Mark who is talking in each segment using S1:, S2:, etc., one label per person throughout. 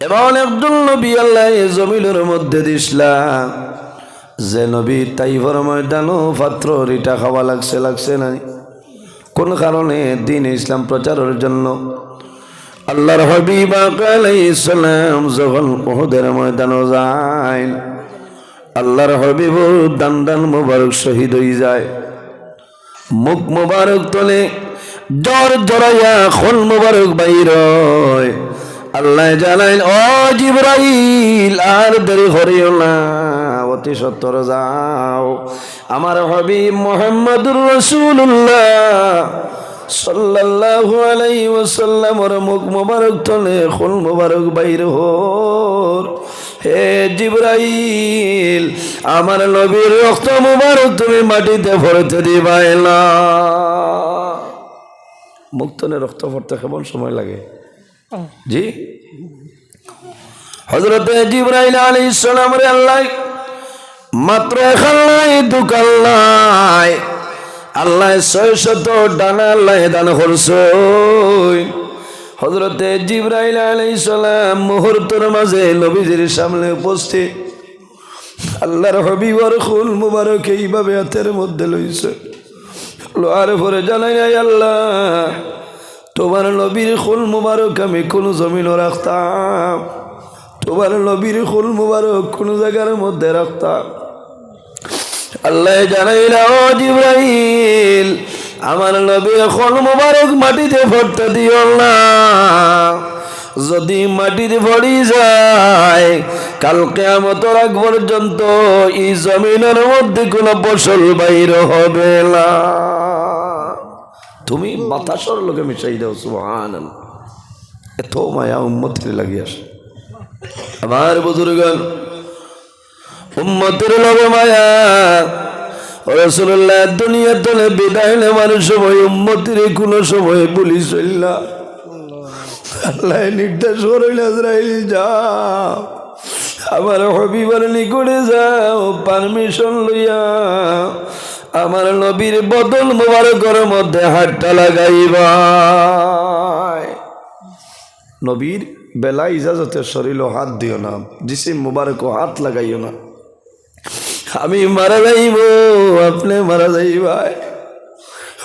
S1: এমন একজন নবী আল্লাহ জমিনের মধ্যে দিসলাম যে নবী তাইভর ময়দানও পাত্র রিটা খাওয়া লাগছে লাগছে নাই। কোন কারণে দিন ইসলাম প্রচারের জন্য? আল্লাহর হবিব ইসলাম যখন ওহদের ময়দানও যায়, আল্লাহর হবিব দান দান মুবারক শহীদ হয়ে যায়। মুখ মুবারক তোলে, জ্বর জড়াইয়া খোল মুবারক বাইর হয়। আল্লাহ জানাইল ও জিব্রাইল, আর দেরি করিও না, অতি সত্তর যাও। আমার হবি মোহাম্মদুর রসুল্লাহ সাল্লাল্লাহু আলাইহি ওয়াসাল্লামর মুখ মুবারক তোলে খোল মুবারক বাইর হোর। হে জিব্রাইল, আমার নবীর রক্ত মুবারক তুমি মাটিতে ভরতে দিবাই না। মুক্তনে রক্ত ভরতে কেমন সময় লাগে? জি। হজরত জিব্রাইল আলী ইসলাম রে আল্লাহ, মাত্র এখন নাই দোকান নাই। আল্লাহ ছয় শত ডানা আল্লাহ দান করছই। হজরতে জিব্রাইল আলাই সালাম মুহূর্তের মাঝে নবীজির সামনে উপস্থিত। আল্লাহর হবিবর খুল মুবারক এইভাবে হাতের মধ্যে লইছে। লোহার পরে জানাই নাই আল্লাহ। তোমার নবীর খুল মুবারক আমি কোন জমিনও রাখতাম। তোমার নবীর খুল মুবারক কোন জায়গার মধ্যে রাখতাম। আল্লাহ জানাইলা ও জিব্রাইল, আমার নবীর খুল মুবারক মাটিতে ভরতে দিও না। যদি মাটিতে ভরি যায় কালকে আমতর আগ পর্যন্ত এই জমিনের মধ্যে কোনো ফসল বাইর হবে না। তুমি বাতাসর লোকে মিশাই দাও সুহান এত মায়া উম্মতের লাগিয়ে আসে। আমার বুজুর্গান উম্মতের লগে মায়া। রসুল্লাহ দুনিয়া তলে বিদায় নেওয়ার সময় উম্মতির কোনো সময় পুলিশ চললা আল্লাহ নির্দেশ করিল আজরাইল যাও, আমার হবিবার নিকটে যাও পারমিশন লইয়া আমার নবীর বদল মোবারকের মধ্যে হাতটা লাগাইবা। নবীর বেলা ইজাজতের শরীর হাত দিও না, জিসিম মুবারক হাত লাগাইও না। আমি মারা যাইব, আপনি মারা যাইবাই।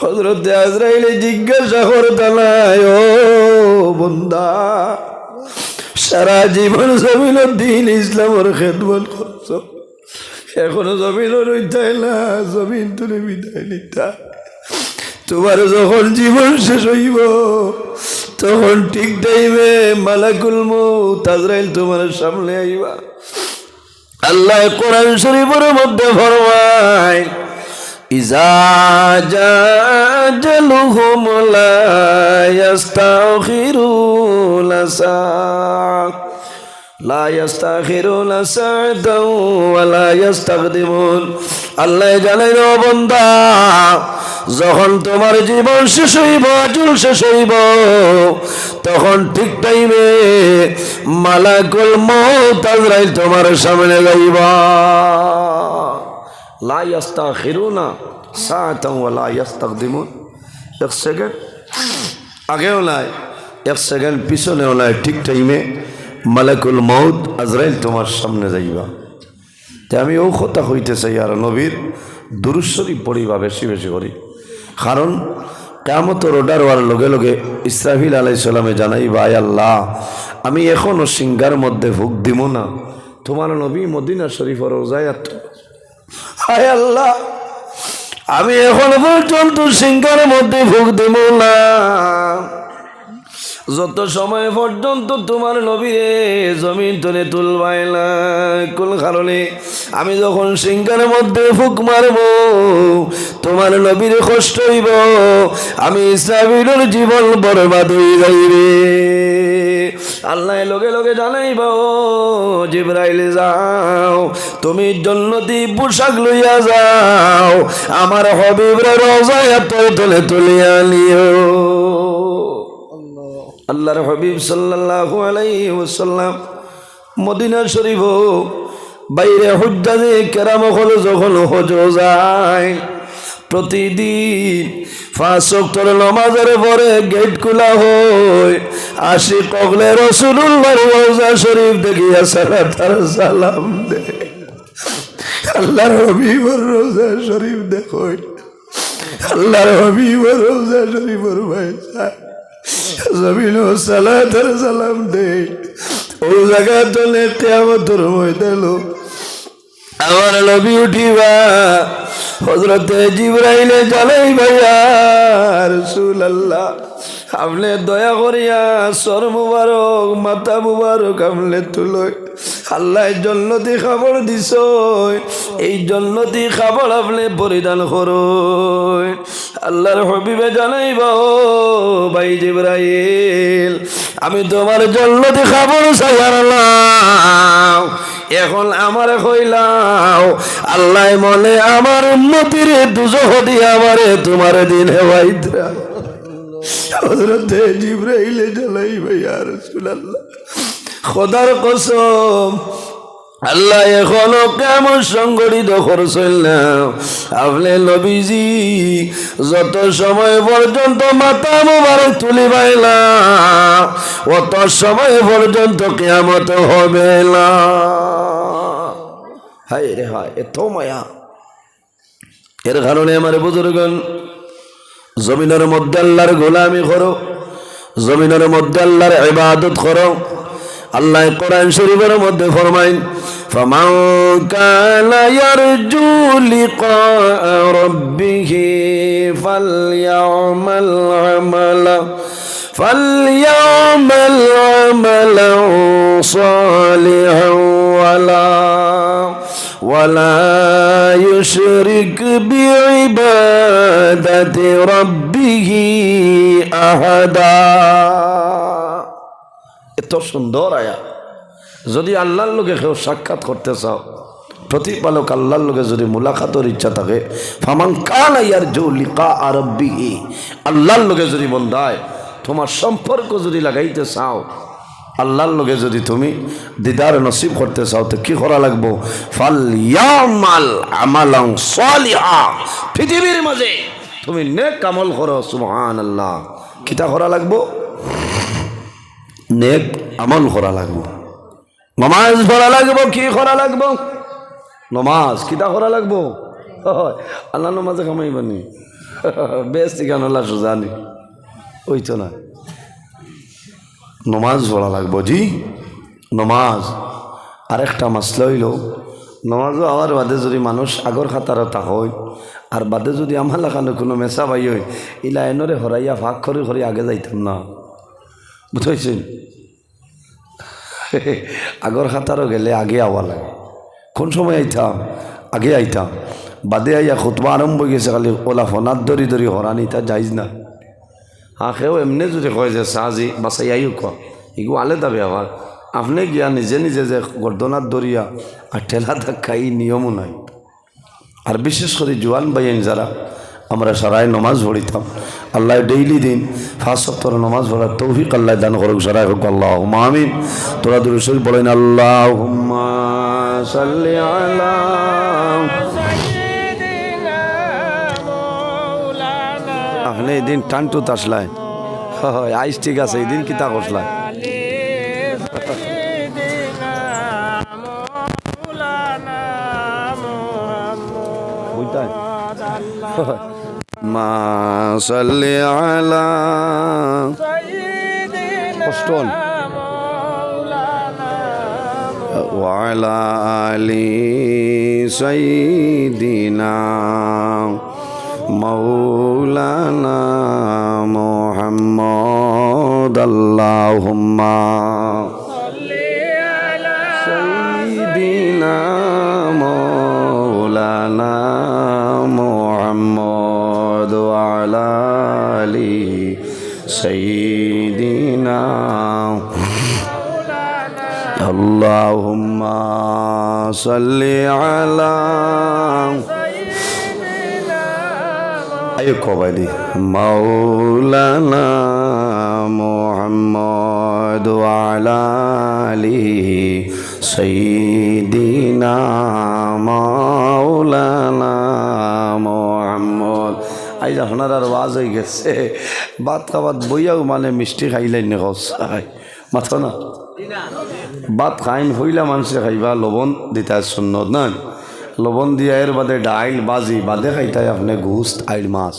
S1: হজরত আজরাইলে জিজ্ঞাসা করতে নাই, ও বন্দা, সারা জীবন জমিন দিন ইসলামের খেদমত করছ? এখনও জমিন রইতাই না, জমিন তুমি বিদায় নিতা। তোমার যখন জীবন শেষ হইব, তখন ঠিক টাইমে মালাকুল তাজরাইল তোমার সামনে আইবা। আল্লাহ কোরআন শরীফের মধ্যে ফরমায়, ইজা জাজলুহুম লা ইস্তাখিরুনা সা আল্লাহ যখন তোমার জীবন শেষ হইব আজল শেষ হইব, তখন ঠিক টাইমে মালাকুল মৌত আজরাইল তোমার সামনে যাইবা। লা লা ইস্তাকদিমুন এক সেকেন্ড। আগেও নাই, এক সেকেন্ড পিছনেও নাই, ঠিক টাইমে মালাকুল মৌদ আজরাইল তোমার সামনে যাইবা। তে আমি ও কথা হইতে চাই, আর নবীর দুরুশ্বরী পড়িবা বেশি বেশি করি। কারণ কেমতর অর্ডার হওয়ার লগে লগে ইসরাফিল আলাই সালামে জানাই ভাই আল্লাহ, আমি এখনও সিঙ্গার মধ্যে ভোগ দিব না। তোমার নবী মদিনা শরীফর রোজায়াত হায় আল্লাহ, আমি এখন পর্যন্ত সিঙ্গার মধ্যে ভোগ দিব না। যত সময় পর্যন্ত তোমার নবীরে জমিন তুলে তুলবাই না কোন কারণে আমি যখন সিংহের মধ্যে ফুক মারব, তোমার নবীর কষ্ট হইব, আমি ইসরাফিলের জীবন বরবাদ হয়ে যাইবে। আল্লাহ লগে লগে জানাইব, জিব্রাইল যাও, তুমি জন্নতি পোশাক লইয়া যাও, আমার হবিবরে রোজায় তুলে তুলিয়া নিও। আল্লাহর হবিব সাল্লাল্লাহু আলাইহি ওয়াসাল্লাম মদিনা শরীফ বাইরে হুজ্জাজে কেরাম হল যখন হজ যায়। প্রতিদিন পাঁচ নমাজের পরে গেট খোলা হয়। আশি কগলে রসুল্লাহ রোজা শরীফ দেখিয়া সারা তার সালাম দে। আল্লাহর হবিবর রোজা শরীফ দেখো। আল্লাহর হবিবর রোজা শরীফর ভাই জমিন সালাতার সালাম দে ও জায়গা তলে কেয়ামতর ময়দান আমার নবী উঠিবা। হজরতে জিব্রাইলে জানাই ভাইয়া রসুল আল্লাহ আপনি দয়া করিয়া সর মুবারক মাথা মুবারক আপনি তুলই আল্লাহ জন্নতি খাবার দিস এই জন্নতি খাবার আপনি পরিধান করুন। আল্লাহর হবিবে জানাইবা, ভাই জিব্রাইল, আমি তোমার জন্নতি খাবার চাইলাম এখন আমার কইলাও, আল্লাহ মনে আমার উন্নতির দুজো দিয়ে আমারে তোমার দিন হেওয়াইদ্রা খোদার কসম, আল্লাহ এখনও কেমন সংগঠিত করছেন না। আপনি নবীজি, যত সময় পর্যন্ত মাথা মোবারক তুলি পাইলা অত সময় পর্যন্ত কেমত হবে না। হায় রে হায়, এত মায়া। এর কারণে আমার বুজুর্গন জমিনের মধ্যে আল্লাহর গোলামি করো জমিনের মধ্যে আল্লাহর ইবাদত করো আল্লাহ কোরআন শরীফের মধ্যে ফরমাইন فمن كان يرجو لقاء ربه فليعمل عملا فليعمل عملا صالحا ولا ولا يشرك بعبادة ربه أحدا এত সুন্দর আয়া যদি আল্লাহর লোকে কেউ সাক্ষাৎ করতে চাও প্রতিপালক আল্লাহর লোকে যদি মুলাকাতর ইচ্ছা থাকে ফামান কান ইয়ার জো লিকা আরব্বি আল্লাহর লোকে যদি বন্ধায় তোমার সম্পর্ক যদি লাগাইতে চাও আল্লাহর লোকে যদি তুমি দিদার নসিব করতে চাও, তো কি করা লাগবো? ফাল ইয়ামাল আমালাং পৃথিবীর মাঝে তুমি নেক আমল করো সুবহান আল্লাহ কিতা করা লাগবো? নেক আমল করা লাগবো। নমাজ পড়া লাগবো, কি করা লাগবো? নমাজ কিতা করা লাগবো? আল্লাহ নমাজে কামাইবানি বেশ ঠিকান সুজানি ওই তো না। নমাজ পড়া লাগবো, জি? নমাজ। আরেকটা মাসলা হইল নমাজও আমার বাদে যদি মানুষ আগর খাতারও তা হয়, আর বাদে যদি আমার লাগানো কোনো মেসা পাই হয় ইলা এনরে হরাইয়া ভাগ করে করে আগে যাইতাম না। বুঝাইছেন? আগর খাতারও গেলে আগে আওয়া লাগে। কোন সময় আইতাম? আগে আইতাম। বাদে আইয়া খুতবা আরম্ভ গেছে, খালি ওলা ফোনার দরি দরি হরানি, তা যাইজ না। আখেও এমনি যদি কয় যে সাজি বাসাই আইও ক এগুলো আলাদা ব্যবহার আপনি গিয়া নিজে নিজে যে গর্দনার দরিয়া আর ঠেলা ধাক্কা এই নিয়মও নাই। আর বিশেষ করে জোয়ান বাইন যারা, আমরা সারাই নমাজ পড়িতাম। আল্লাহ ডেইলি দিন ফার্স্ট সপ্তাহ নমাজ পড়ার তৌফিক আল্লাহ দান করুক সারাই হোক আল্লাহ আমিন। তোরা দূর শরীফ বলেন আল্লাহ সাল্লি আলা আপনি এদিন টানটু তাসলায় হয় আইস ঠিক আছে এদিন কিতা করসলায় বুঝতেন মা সাল্লি আলা কষ্ট হল। وعلى آل سيدنا مولانا محمد اللهم سيدنا مولانا محمد وعلى آل سيدنا اللهم صل على আয়ো কবাই দি মাওলানা মোহাম্মদ আলালি সৈদিনা মাওলানা মোহাম্মদ। আইজ আপনার আর ওয়াজ হয়ে গেছে ভাত খাবাত বইয়াও মানে মিষ্টি খাইলেন খাই মাথা না। ভাত খাইন হইলা মানুষে খাইবা লবণ দিতা সুন্নত নয় লবণ দিয়া এর বাদে ডাইল বাজি, বাদে খাইতাই আপনি গুস্ত, আইল মাছ।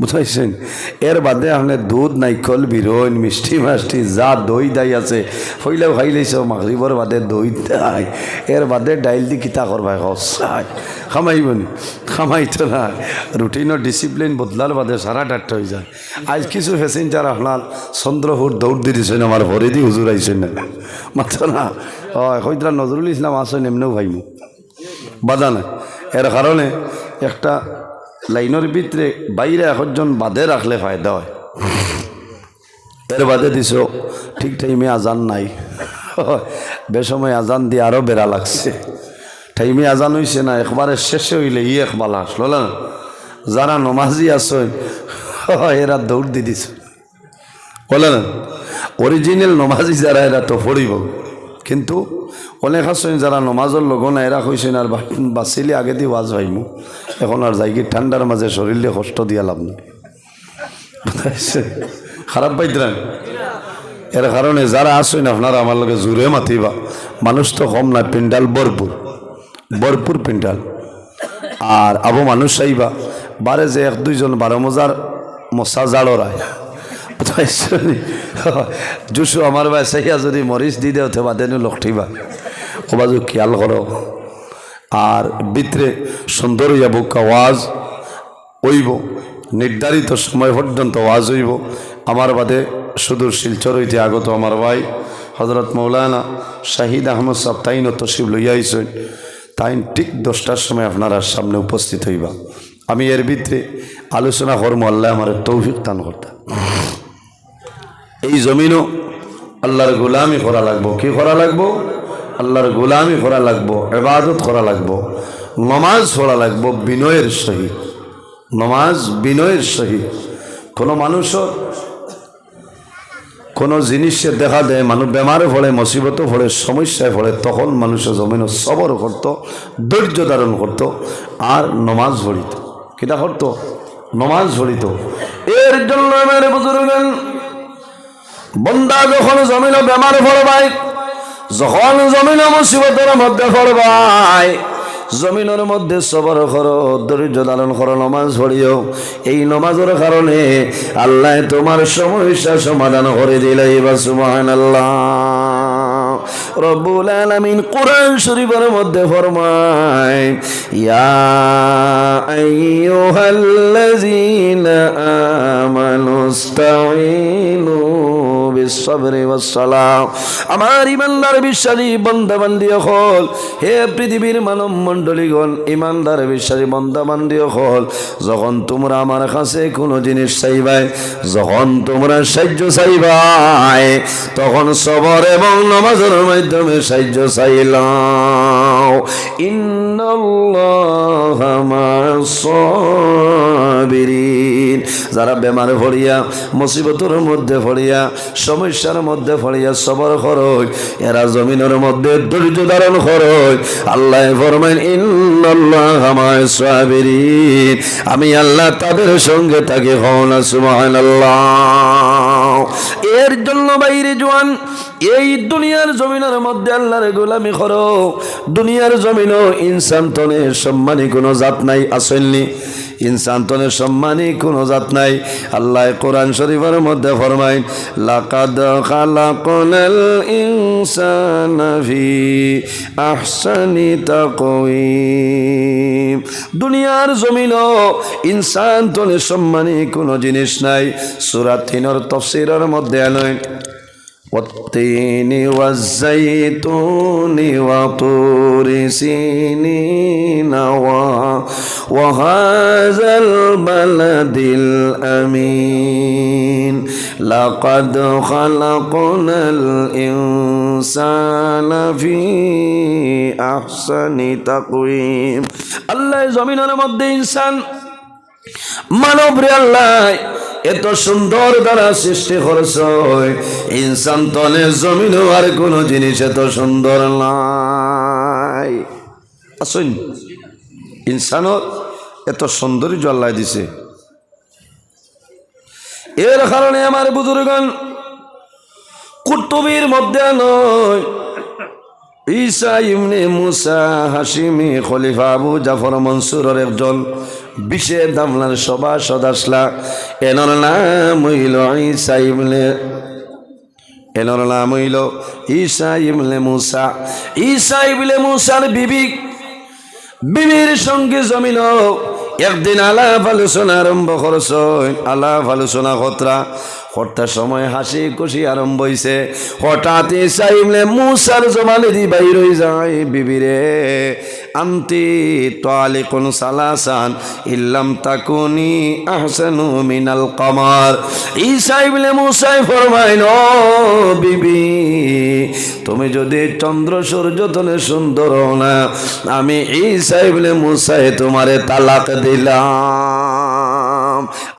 S1: বুঝাইছেন? এর বাদে আপনি দুধ, নাইকল, বিরইন, মিষ্টি মাষ্টি, যা দই দাই আছে ফইলেও খাই খাইলেছ মাগরিবর বাদে দই দাই। এর বাদে ডাইল দি কিতা করবাই সচাই। খামাইবনি? খামাইতো না রুটিনের ডিসিপ্লিন বদলার বাদে সারা ডাক্ত হয়ে যায়। আজ কিছু প্যাসেঞ্জার আপনার চন্দ্রহুর দৌড় দিয়ে দিয়েছেন আমার ভরে দি হুজুর আইছেন না। মাত্র না হয় হইতরা নজরুল ইসলাম আসেন এমনিও ভাইমু। বাধা নাই এর কারণে একটা লাইনের ভিতরে বাইরে একজন বাদে রাখলে ফায়দা হয়। এর বাদে দিছ, ঠিক টাইমে আজান নাই। বেসময় আজান দিয়ে আরও বেড়া লাগছে। টাইমে আজান হইছে না, একবারে শেষে হইলে ই একবালা আসলো, না? যারা নমাজি আসই এরা দৌড় দি দিছ। বলে না অরিজিনাল নমাজি যারা, এরা তো পড়িব। কিন্তু অনেক আসছেন যারা নমাজের লগ না এরা কইছেন আর বাঁচিলে আগে দিয়ে ওয়াজ ভাইমু এখন আর যাই কি ঠান্ডার মাঝে শরীরে কষ্ট দিয়া লাভ নেই? খারাপ পাইতেন এর কারণে যারা আসেন আপনারা আমার লগে জোরে মাতিবা। মানুষ তো কম না পিন্ডাল ভরপুর ভরপুর পিন্ডাল আর আবু মানুষ চাইবা বারে যে এক দুইজন বারো মজার মশা জাড়রায় জুসু আমার ভাই চাইয়া যদি মরিচ দি দেও থেবা তেন লঠিবা ওবাজু খেয়াল করো আর ভিতরে সুন্দর হইয়া বুকা ওয়াজ হইব। নির্ধারিত সময় পর্যন্ত ওয়াজ হইব। আমার বাদে সুদূর শিলচর হইতে আগত আমার ভাই হজরত মৌলানা শাহিদ আহমদ সাহ তাইন তসিব লইয়া আইসেন তাইন ঠিক দশটার সময় আপনারা সামনে উপস্থিত হইবা। আমি এর ভিতরে আলোচনা করব আল্লাহ আমার তৌফিক দান করতাম এই জমিনও আল্লাহর গোলামি করা লাগবো। কি করা লাগবো? আল্লাহর গোলামি করা লাগবো এবাদত করা লাগবো, নমাজ পড়া লাগবো, বিনয়ের সহিত। নমাজ বিনয়ের সহিত। কোনো মানুষও কোনো জিনিসে দেখা দেয়, মানুষ বেমারে পড়ে, মুসিবত পড়ে, সমস্যায় পড়ে, তখন মানুষের জমিন সবর করতো, ধৈর্য ধারণ করতো, আর নমাজ ভরিত কিটা করতো? নমাজ ভরিত এর জন্য আমার বন্দা যখন জমিন বেমারে পড়বাই যখন জমিন মুসিবতের মধ্যে পড়বাই জমিনের মধ্যে সবর করো, ধৈর্য ধারণ করো, নমাজ পড়িও। এই নমাজের কারণে আল্লাহ তোমার সমস্যা সমাধান করে দিলে এবার সুমান আল্লাহ রব্বুল আলামিন কোরআন শরীফের মধ্যে ফরমায়, ইয়া আইয়ুহাল্লাযীনা আমানুস্তাঈনু বিসবরি ওয়াসসালাম। আমার ইমানদার বিশ্বাসী বন্দা বান্দি হল, হে পৃথিবীর মানব মণ্ডলীগণ, ইমানদার বিশ্বাসী বন্দা বান্দি হল, যখন তোমরা আমার কাছে কোনো জিনিস চাইবাই যখন তোমরা সাহায্য চাইবাই তখন সবর এবং নমাজের মাধ্যমে সাহায্য চাইলাম। ইন্নাল্লাহ সাবিরিন। যারা বেমারে ভরিয়া, মুসিবতের মধ্যে ভরিয়া, সমস্যার মধ্যে ভরিয়া সবর খরচ, এরা জমিনের মধ্যে ধৈর্য ধারণ খরচ। আল্লাহ ফরমাইন, ইন্নাল্লাহ আমায় সাবিরিন। আমি আল্লাহ তাদের সঙ্গে থাকি হন সুবহানাল্লাহ। এর জন্য বাইরে, জোয়ান। এই দুনিয়ার জমিনের মধ্যে আল্লাহর গোলামি করো। দুনিয়ার জমিনও ইনসান তনে সম্মানী কোনো জাত নাই, আসেননি। ইনসান তনে সম্মানী কোনো জাত নাই। আল্লাহ কোরআন শরীফের মধ্যে ফরমাই লাকাদ খালাকনাল ইনসানা ফি আহসানি তাকওয়িম। দুনিয়ার জমিনও ইনসান তনে সম্মানী কোনো জিনিস নাই। সূরা তিনের তফসিরের মধ্যে আনয় والتين والزيتون وطور سينين و- وهذا البلد الأمين لقد خلقنا الإنسان في أحسن تقويم الله زميننا مد إنسان মানব রে আল্লাহ এত সুন্দর দ্বারা সৃষ্টি করছ। ইনসান তলে জমিন আর কোনো জিনিস এত সুন্দর নাই। আসুন এত সৌন্দর্য আল্লাহ দিছে। এর কারণে আমার বুজুর্গন কুতুবির মধ্যে নয়। ঈসা ইমনে মুসা হাসিমি খলিফা আবু জাফর মনসুরের একজন বিশেষ দামলার সভা সদাসলা। এনর নাম হইল ঈসা ইবনে এনর নাম হইল ঈসা ইবনে মুসা। ঈসা ইবনে মুসার বিবি, বিবির সঙ্গে জমিল একদিন আলাপ আলোচনা আরম্ভ করছ আলাপ আলোচনা কতরা কর্তার সময় হাসি খুশি আরম্ভ হইছে। হঠাৎ চাইলে মুসার জমানে দি বাইর হয়ে যায় বিবিরে আন্তি তোয়ালি কোন সালাসান, ইল্লাম তাকুনি আহসানু মিনাল কমার। ঈসাই বলে মুসাই ফরমাইন বিবি, তুমি যদি চন্দ্র সূর্য তনে সুন্দর না, আমি ঈসাই বলে মুসাই তোমারে তালাক দিলাম।